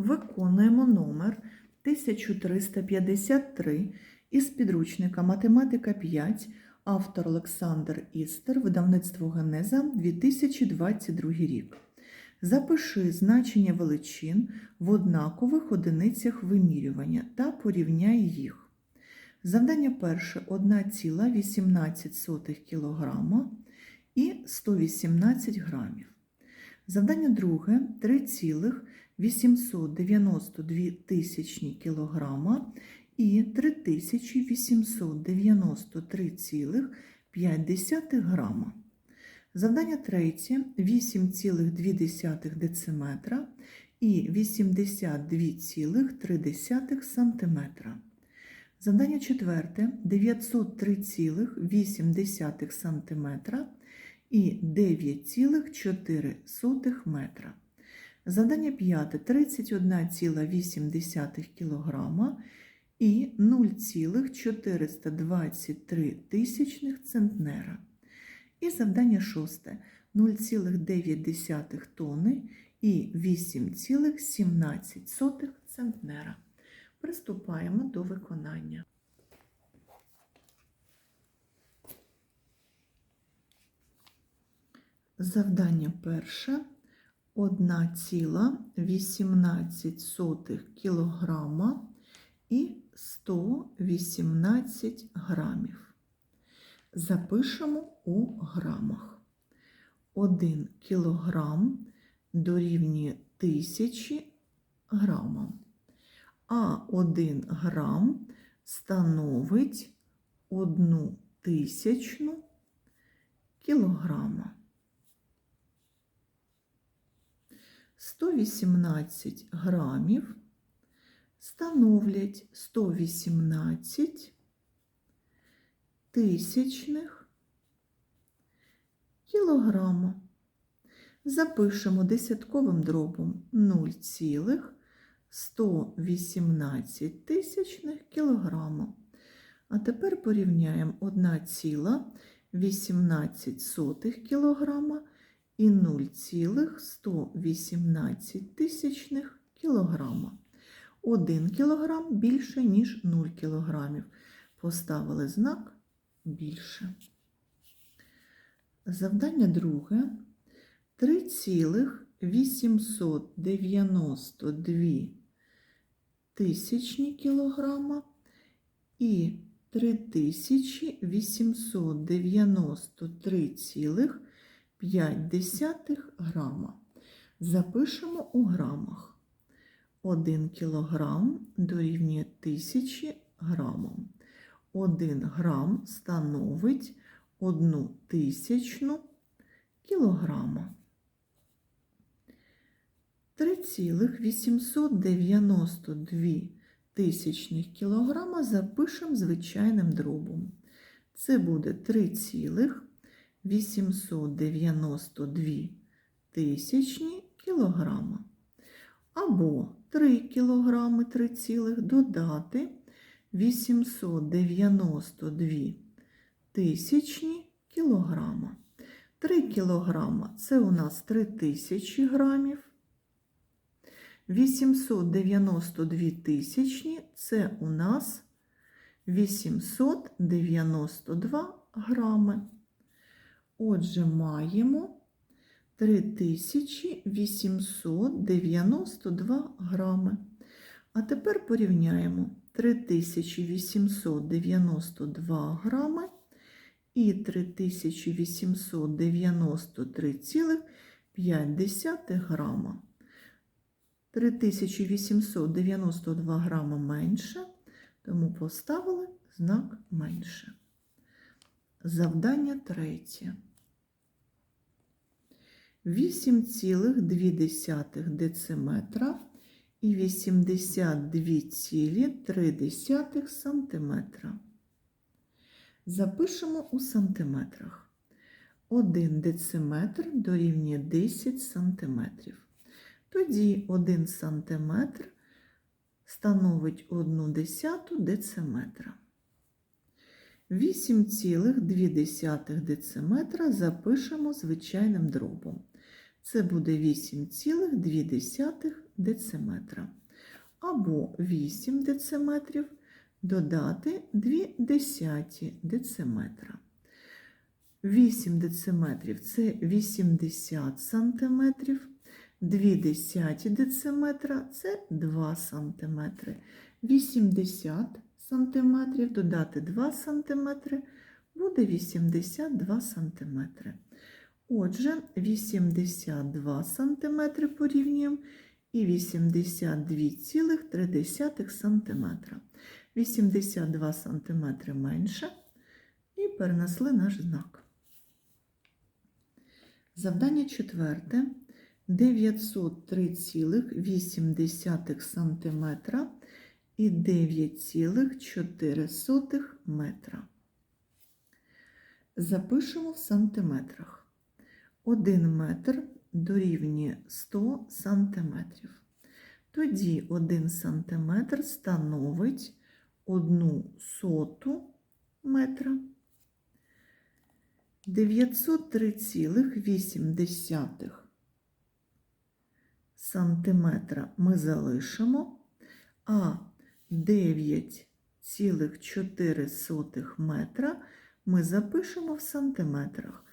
Виконуємо номер 1353 із підручника Математика 5, автор Олександр Істер, видавництво Генеза 2022 рік. Запиши значення величин в однакових одиницях вимірювання та порівняй їх. Завдання перше 1,18 кг і 118 грамів. Завдання друге 3,892 тисячні кілограма і 3893,5 грама. Завдання третє 8,2 дециметра і 82,3 сантиметра. Завдання четверте 903,8 сантиметра і 9,4 метра. Завдання п'яте 31,8 кг і 0,423 тисячних центнера. І завдання шосте 0,9 тонни і 8,17 центнера. Приступаємо до виконання. Завдання перше 1,18 кг і 118 грамів. Запишемо у грамах. 1 кілограм дорівнює 1000 грамам, а 1 грам становить 1 тисячну кілограма. 118 грамів становлять 118 тисячних кілограма. Запишемо десятковим дробом 0,118 тисячних кілограма. А тепер порівняємо 1,18 кілограма і 0,118 тисячних кілограма. 1 кілограм більше, ніж 0 кілограмів. Поставили знак більше. Завдання друге. 3,892 тисячні кілограма і 3893,5 грама. Запишемо у грамах. 1 кілограм дорівнює 1000 грамам. 1 грам становить 1 тисячну кілограма. 3,892 тисячних кілограма запишемо звичайним дробом. Це буде 3,892 тисячні кілограма. Або 3 кілограми 3 цілих додати 892 тисячні кілограма. 3 кілограма – це у нас 3000 грамів. 892 тисячні – це у нас 892 грами. Отже, маємо 3892 грами. А тепер порівняємо 3892 грами і 3893,5 грама. 3892 грама менше, тому поставили знак менше. Завдання третє. 8,2 дециметра і 82,3 сантиметра. Запишемо у сантиметрах. 1 дециметр дорівнює 10 сантиметрів. Тоді 1 сантиметр становить 1 десяту дециметра. 8,2 дециметра запишемо звичайним дробом. Це буде 8,2 дециметра. Або 8 дециметрів додати 2 десяті дециметра. 8 дециметрів це 80 сантиметрів. 2 десяті дециметра це 2 сантиметри. 80 сантиметрів додати 2 сантиметри буде 82 сантиметри. Отже, 82 сантиметри порівнюємо і 82,3 сантиметра. 82 сантиметри менше і перенесли наш знак. Завдання четверте. 903,8 сантиметра і 9,4 метра. Запишемо в сантиметрах. 1 метр дорівнює 100 сантиметрів. Тоді 1 сантиметр становить 1 соту метра. 903,8 сантиметра ми залишимо, а 9,4 метра ми запишемо в сантиметрах.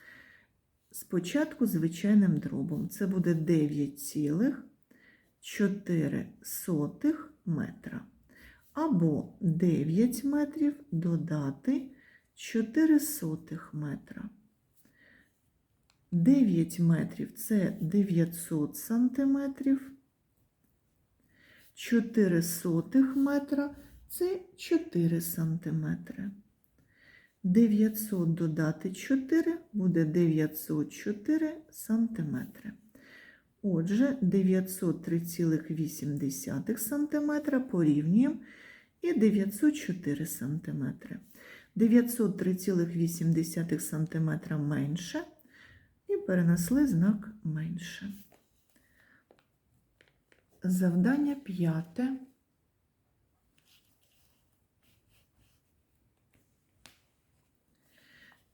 Спочатку звичайним дробом. Це буде 9,4 метра. Або 9 метрів додати 4 сотих метра. 9 метрів це 900 сантиметрів. 4 сотих метра це 4 сантиметри. 900 додати 4 буде 904 сантиметри. Отже, 903,8 сантиметра порівнюємо і 904 сантиметри. 903,8 сантиметра менше і перенесли знак менше. Завдання п'яте.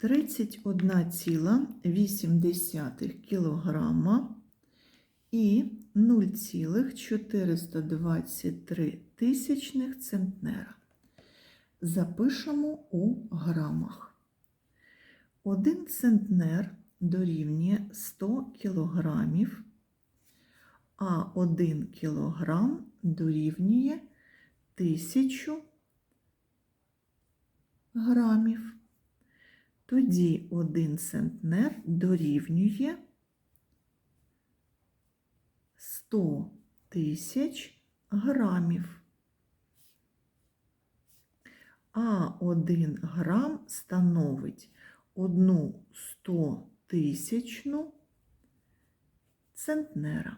Тридцять одна ціла 8 кілограма і 0,423 тисячних центнера. Запишемо у грамах. Один центнер дорівнює 100 кілограмів, а 1 кілограм дорівнює 1000 грамів. Тоді 1 центнер дорівнює 100 тисяч грамів. А 1 грам становить 1 100 тисячну центнера.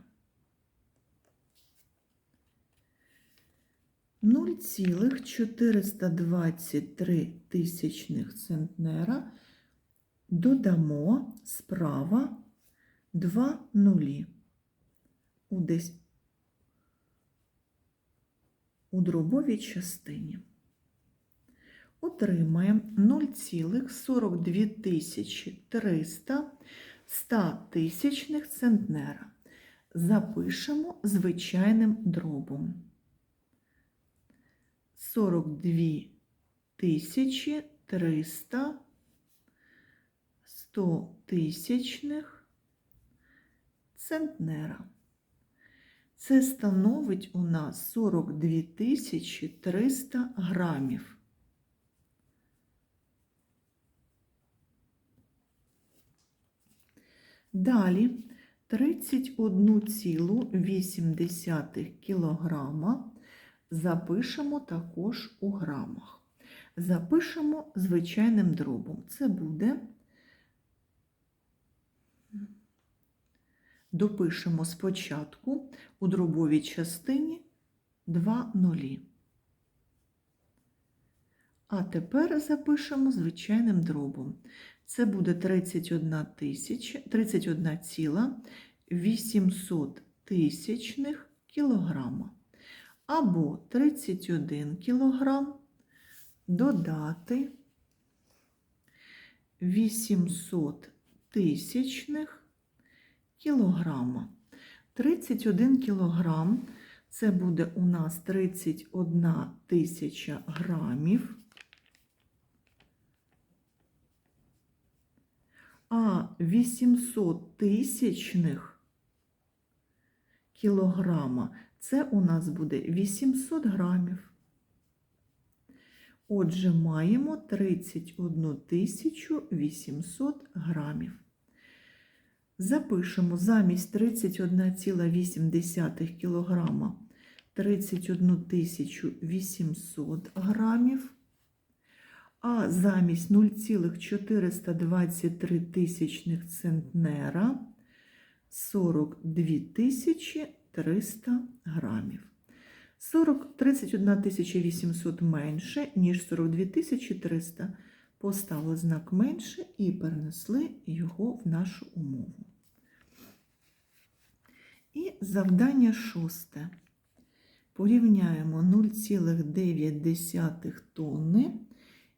0,423 тисячних центнера додамо справа 2 нулі. У, у дробовій частині. Отримаємо 0,42 тисячі 300 100 тисячних центнера. Запишемо звичайним дробом. 42 тисячі 300 100 тисячних центнера. Це становить у нас 42 тисячі 300 грамів. Далі 31,8 кілограма запишемо також у грамах. Запишемо звичайним дробом. Це буде, допишемо спочатку у дробовій частині 2 нулі. А тепер запишемо звичайним дробом. Це буде 31 тисяча, 31 ціла 800 тисячних кілограма. Або 31 кілограм додати 800 тисячних кілограма. 31 кілограм це буде у нас 31 тисяча грамів. А 800 тисячних кілограма це у нас буде 800 грамів. Отже, маємо 31 тисячу 800 грамів. Запишемо замість 31,8 кг 31 800 грамів, а замість 0,423 тисячних центнера 42 300 грамів. 40, 31 800 менше, ніж 42 300. Поставили знак менше і перенесли його в нашу умову. І завдання шосте. Порівняємо 0,9 тонни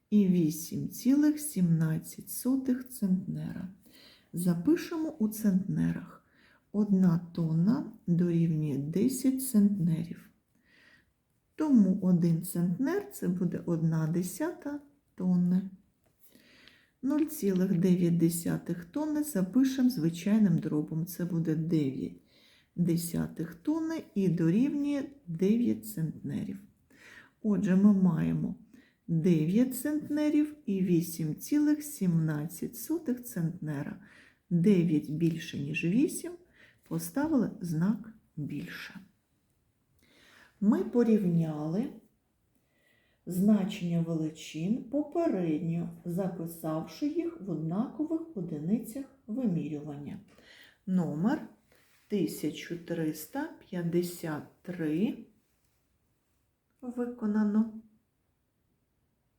і 8,17 центнера. Запишемо у центнерах. 1 тонна дорівнює 10 центнерів. Тому 1 центнер це буде 1 десята тонни. 0,9 тонни запишемо звичайним дробом. Це буде 9 десятих тонни і дорівнює 9 центнерів. Отже, ми маємо 9 центнерів і 8,17 центнера. 9 більше, ніж 8, поставили знак більше. Ми порівняли значення величин попередньо, записавши їх в однакових одиницях вимірювання. Номер 1353 виконано.